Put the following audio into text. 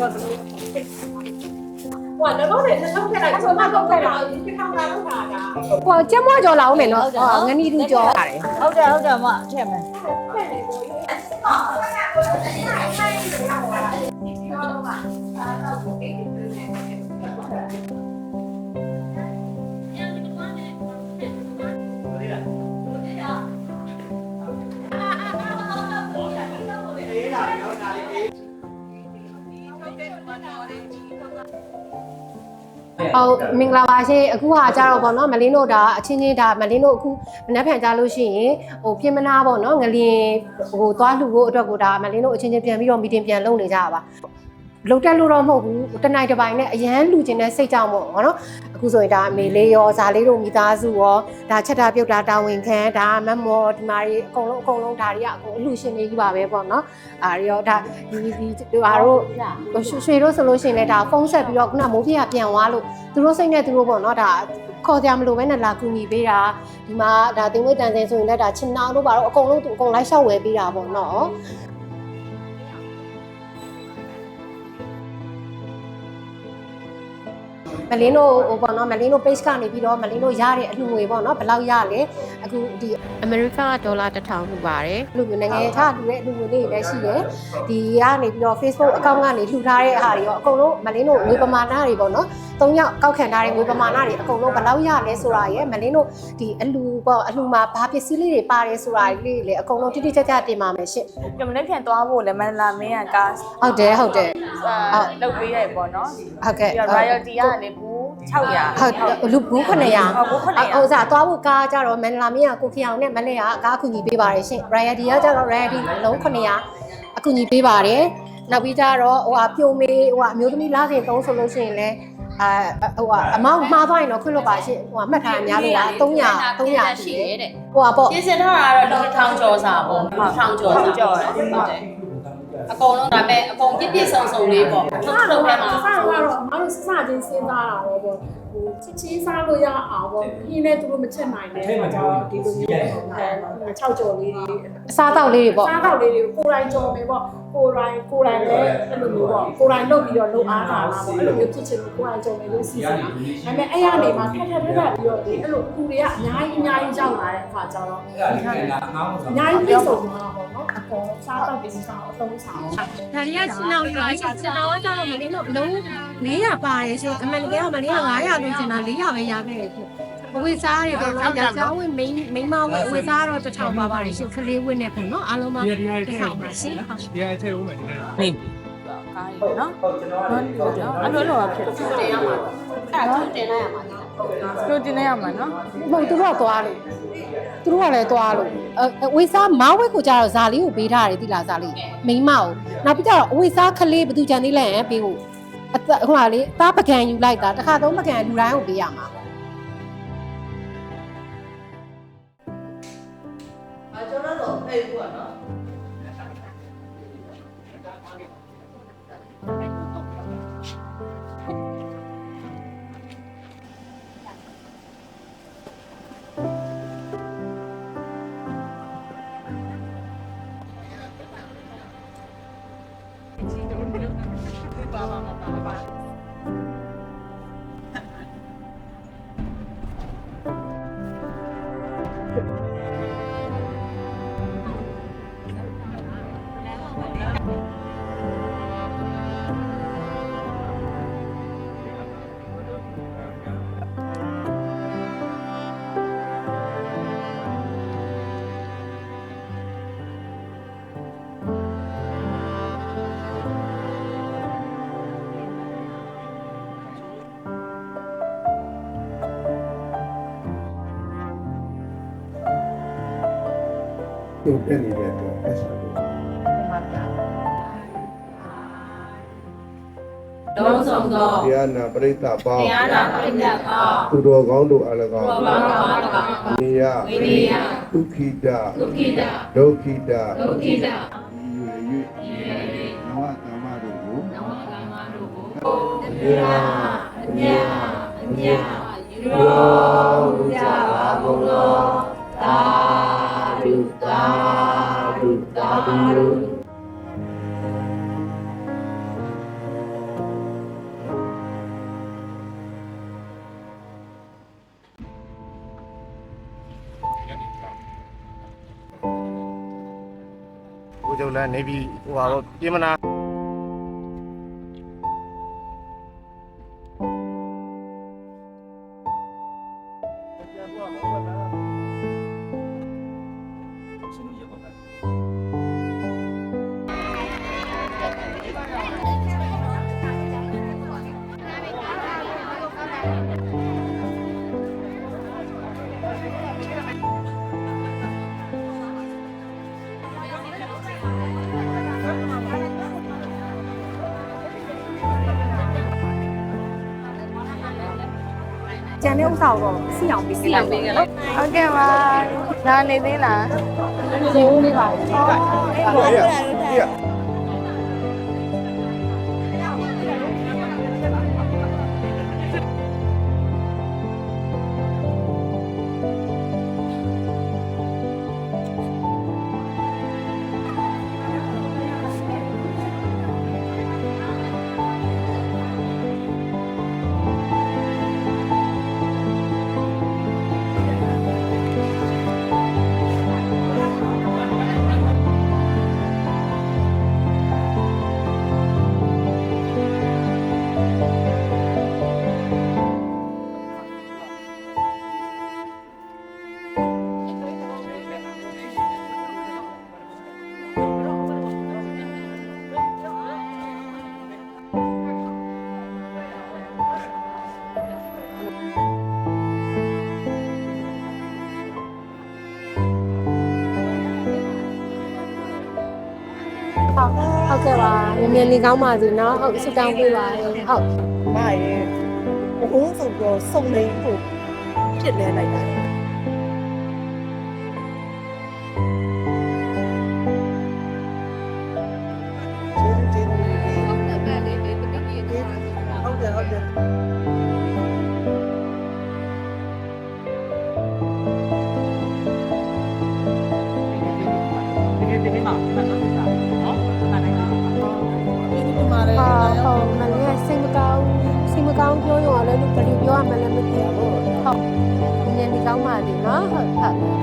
ဟိုကတော့လည်းတစ်ထုံးထည့်လိုက်ဆိုမှတော့ထည့်လိုက်ဒီထောင်တာလောက်တာကဟိုကျမကြော်လာအောင်မယ်နော်ငနီတူကြော်ရတယ်ဟုတ်တယ်ဟုတ်တယ်မထည့်မယ်ဟုတ် မင်္ဂလာပါရှင်အခုဟာကြတော့ဗောနော်မလင်းတို့ဒါအချင်းချင်းဒါမလင်းတို့အခုမနှက်ဖြန်ကြလို့ရှိရင်ဟိုပြင်မနာဗောနော်ငလင်ဟိုသွားလှူဖို့အတွက်ကိုဒါမလင်းတို့အချင်းချင်းပြန်ပြီးတော့မီတင်ပြန်လုပ်နေကြတာပါ လုံတက်လို့တော့မဟုတ်ဘူးတနိုင်တစ်ပိုင်းနဲ့အရန်လူကျင်တဲ့စိတ်ကြောင့်ပေါ့နော်အခုဆိုရင်ဒါအမေလေးရောဇာလေးတို့မိသားစုရောဒါချက်တာပြုတ်တာတာဝန်ခံဒါမတ်မော်ဒီမာတွေအကုန်လုံးအကုန်လုံးဒါတွေကအကုန်အလူရှင်တွေကြီးပါပဲပေါ့နော်အာရောဒါဒီဒီတို့အားတို့ရွှေရွှေတို့ဆိုလို့ရှိရင်လည်းဒါဖုန်းဆက်ပြီးတော့ခုနမိုးဖေးကပြန်သွားလို့သူတို့စိတ်နဲ့သူတို့ပေါ့နော်ဒါခေါ်ကြမလို့ပဲနဲ့လာကူညီပေးတာဒီမှာဒါတင်ဝေးတန်စင်ဆိုရင်လည်းဒါချင်နာတို့ပါတော့အကုန်လုံးသူအကုန်လိုက်လျှောက်ဝယ်ပေးတာပေါ့နော် မလင်းတို့ဟိုပေါ့နော်မလင်းတို့ page ကနေပြီးတော့မလင်းတို့ရတဲ့အလှငွေပေါ့နော်ဘယ်လောက်ရလဲအခုဒီအမေရိကဒေါ်လာ1000လှူပါတယ်လှူနိုင်ငံခြားလှူတဲ့အလှငွေလေးတွေလည်းရှိတယ်ဒီကနေပြီးတော့ Facebook account ကနေလှူထားတဲ့ဟာတွေရောအကုန်လုံးမလင်းတို့ငွေပမာဏတွေပေါ့နော် ၃ယောက်ကောက်ခံထားတဲ့ငွေပမာဏတွေအကုန်လုံးဘယ်လောက်ရလဲဆိုတာရယ်မလင်းတို့ဒီအလှပေါ့အလှမှာဘာပစ္စည်းလေးတွေပါတယ်ဆိုတာလေးတွေလည်းအကုန်လုံးတိတိကျကျတင်ပါမယ်ရှင့်ပြမနေ့ပြန်သွားဖို့လည်းမန္တလာမင်းကကားဟုတ်တယ်ဟုတ်တယ်အာလုပ်ပေးရတယ်ပေါ့နော်ဟုတ်ကဲ့ပြီးတော့ royalty ကလည်းဘူး600ဟုတ်လူဘူး900ဟုတ်ဘူး900ဟိုစားသွားဖို့ကားကြတော့မန္တလာမင်းကကိုခရောင်နဲ့မလဲကကားအကူညီပေးပါတယ်ရှင် Rayadi ကကြတော့ Rayadi လုံး900အကူညီပေးပါတယ်နောက်ပြီးကြတော့ဟိုအပြုံမေးဟိုအမျိုးသမီးလားစင်သုံးဆိုလို့ရှိရင်လည်း အာဟိုအမောင်းမှားသွားရင်တော့ခွင့်လွတ်ပါရှင်ဟိုမှတ်ထားရများလို့လား300 300ရှိတယ်တဲ့ဟိုကပေါ့ပြင်ဆင်ထားတာတော့လူထောင်ကျော်စာပေါ့လူထောင်ကျော်စာကျော်တယ်ဟုတ်တယ် အကုန်လုံးဒါပေမဲ့အကုန်ပြည့်ပြည့်စုံစုံလေးပေါ့အထုပ်ထုပ်ထဲမှာစားတော့ကတော့အမတို့စစချင်းစဉ်းစားတာတော့ပေါ့ဟိုချစ်ချင်းစားလို့ရအောင်ပေါ့ပြင်းနေသူတို့မချက်နိုင်တဲ့အခါကျတော့ဒီလိုမျိုးအဲ6ကြော်လေးတွေအစားတောက်လေးတွေပေါ့စားတော့လေးတွေကိုကိုယ်တိုင်ကြော်မယ်ပေါ့ကိုယ်တိုင်ကိုယ်တိုင်လည်းအဲ့လိုမျိုးပေါ့ကိုယ်တိုင်လုပ်ပြီးတော့လုပ်အားတာလားပေါ့အဲ့လိုမျိုးဖြစ်ချင်ကိုယ်တိုင်ကြော်မယ်လို့စီစဉ်တာဒါပေမဲ့အဲ့ရနေမှာထပ်ထပ်ထပ်ထပ်ပြီးတော့ဒီအဲ့လိုကူတွေကအများကြီးအများကြီးရောက်လာတဲ့အခါကျတော့အများကြီးပြည့်စုံမှာပေါ့နော် အကုန်စားတော့ပြီးစားအသုံးဆောင်ဒါတွေကစင်တော်ရယ်စင်တော်ကတော့မလေးတော့လုံး400ပါတယ်ဆိုအမှန်တကယ်ကမလေးက900လို့ကျင်တာ400ပဲရခဲ့တယ်ဖြစ်အဝေစားတွေတော့ယောက်ျားဝင်းမိန်းမိန်းမဝင်းအဝေစားတော့တစ်ထောင်ပါပါတယ်ရှင်ကလေးဝင်းနဲ့ပေါ့နော်အားလုံးပါတစ်ထောင်ပါရှင်ဟုတ်ဒီအထက်ဦးမယ်ဒီနေ့ကားရီနော်ဟုတ်တယ်အဲ့လိုလိုဖြစ်တင်ရမှာအဲ့ဒါသူတင်လိုက်ရမှာ တို့တင်နေရမှာနော်မဟုတ်သူတို့ကသွားလို့သူတို့ကလည်းသွားလို့အဝေစားမောင်းဝဲကိုကြတော့ဇာလေးကိုပေးထားတယ်တိလားဇာလေးမိန်းမကိုနောက်ပြီးကြတော့အဝေစားကလေးဘသူကြံသေးလဲပေးဖို့အသက်ဟိုဟာလေတားပကံယူလိုက်တာတစ်ခါသုံးပကံလူတိုင်းကိုပေးရမှာသူတက်နေ 爸爸，爸爸，爸爸。 တဲ့အတွက်ဆက်ဆက်လို့လုံးစုံသောတရားနာပရိသတ်ပေါင်းတရားနာပရိသတ်ကောသူတော်ကောင်းတို့အလကောင်းဘောဘာဘာတကောင်နေယဝိရိယဒုက္ခိတဒုက္ခိတဒုက္ခိတဒုက္ခိတရွေ၍နဝကမ္မတို့ကိုနဝကမ္မတို့ကိုအမြာအမြတ်အမြတ်ယူတော် ချုပ်လည်းနေပြီးဟိုဟာပေါ့ပြင်မနာ ကျန်တဲ့ဥစ္စာကိုတော့စီအောင်ပြီးစီအောင်ပြီးကြလားဟုတ်ကဲ့ပါဒါနေသေးလားရေဦးလေးပါလေအေးရဟုတ် ပါမြန်မြန်နေကောင်းပါစေနော်ဟုတ်ဆုတောင်းပေးပါရဟုတ်မရဲ့ဘုန်းဆိုပြောစုံနေဖို့ဖြစ်လဲလိုက်တာ ဟုတ်မြန်ဒီကောင်းပါပြီနော်ဟုတ်ဟုတ်